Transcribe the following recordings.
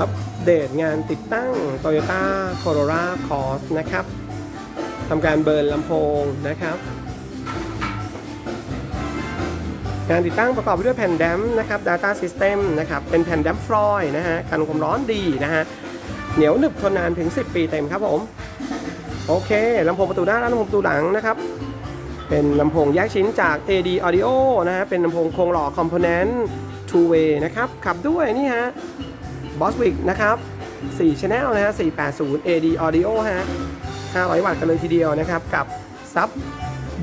อัปเดตงานติดตั้ง Toyota Corolla Cross นะครับทำการเบิร์นลำโพงนะครับ งานติดตั้งประกอบไปด้วยแผ่นแดมป์นะครับ Data System นะครับ เป็นแผ่นแดมฟลอยด์นะฮะกันความร้อนดีนะฮะ เหนียวหนึบทนนานถึง 10 ปีเต็มครับผม โอเคลำโพงประตูหน้าและลำโพงประตูหลังนะครับเป็นลำโพงแยกชิ้นจาก AD Audio นะฮะ เป็นลำโพงโครงหล่อ Component Two Way นะครับ ขับด้วยนี่ฮะ Boswick นะครับ4 Channel นะฮะ480 AD Audio ฮะ500 วัตต์กันเลยทีเดียวนะครับ กับซับ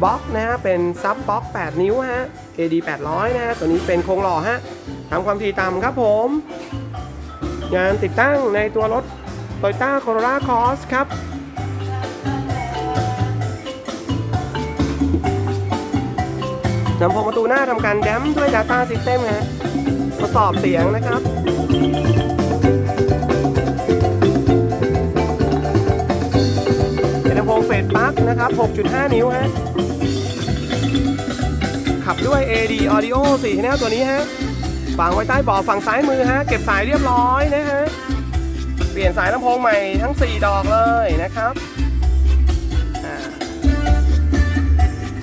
บ็อกนะฮะเป็นซับบ็อก 8 นิ้วฮะ AD 800 นะฮะตัวนี้เป็นโครงหล่อฮะทำความถี่ต่ำครับผม งานติดตั้งในตัวรถ Toyota Corolla Cross ครับลำโพงประตูหน้าทำการแดมด้วย Data System ฮะทดสอบเสียงนะครับ เป็นลำโพงเฟดปลั๊กนะครับ 6.5 นิ้วฮะ ขับด้วย AD Audio 4 channel ตัวนี้ฮะฝังไว้ใต้เบาะฝั่งซ้ายมือฮะ เก็บสายเรียบร้อยนะฮะ เปลี่ยนสายลำโพงใหม่ทั้ง 4 ดอกเลยนะครับ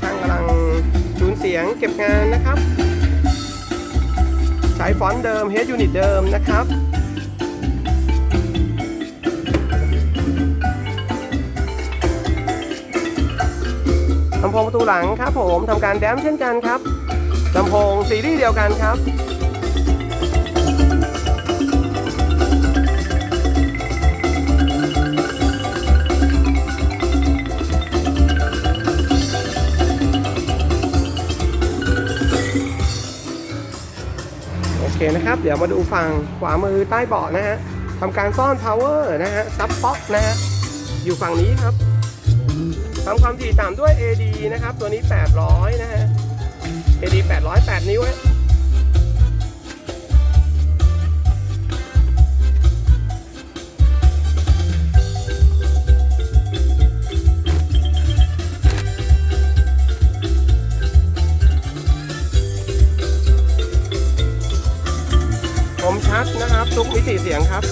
ช่างกำลังจูนเสียงเก็บงานนะครับ ใช้ฟอนต์เดิม Head Unit เดิมนะครับำโพงประตูหลังครับผมทำการแดมเช่นกันครับลำโพงซีรีส์เดียวกันครับโอเคนะครับเดี๋ยวมาดูฝั่งขวามือใต้เบาะนะฮะทำการซ่อน power นะฮะซับบ็อกนะฮะอยู่ฝั่งนี้ครับ ทำความถี่ต่ำด้วย AD นะครับ ตัวนี้ 800 นะฮะ AD 800 8 นิ้วฮะคมชัดนะครับ ทุกมิติเสียงครับ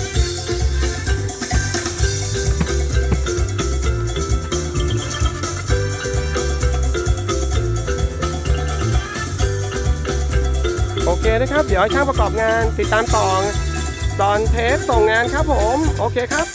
โอเคนะครับ เดี๋ยวให้ช่างประกอบงานติดตามต่อตอนเทสส่งงานครับผม โอเคครับ